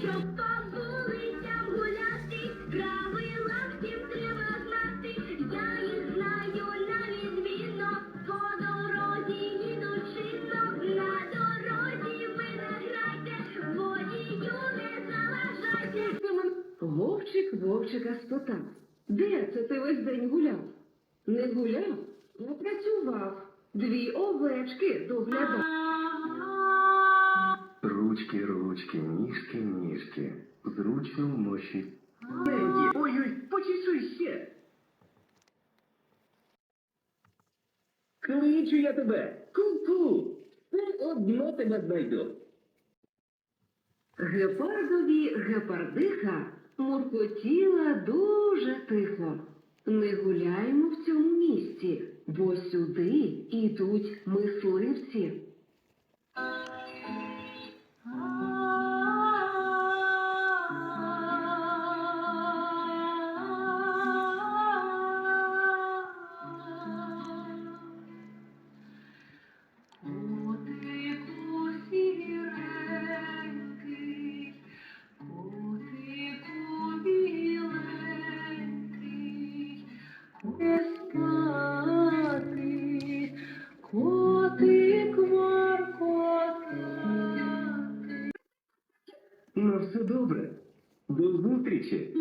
щоб по вулицям гуляти, правила всім треба знати. Я їх знаю на відмінно, по дорозі їдучино, на дорозі ви не грайте, водію не заважайте. Вовчик вовчика спитав, де це ти весь день гуляв? Не гуляв, а працював. Дві овечки доглядав. Ручки, ручки, ніжки, ніжки, зручно в ноші. Ой-ой, почесуй ще. Кличу я тебе. Ку-ку. Одно тебе знайду. Гепардові гепардиха муркотіла дуже тихо. Не гуляємо в цьому місці, бо сюди ідуть мисливці. все добре. До зустрічі.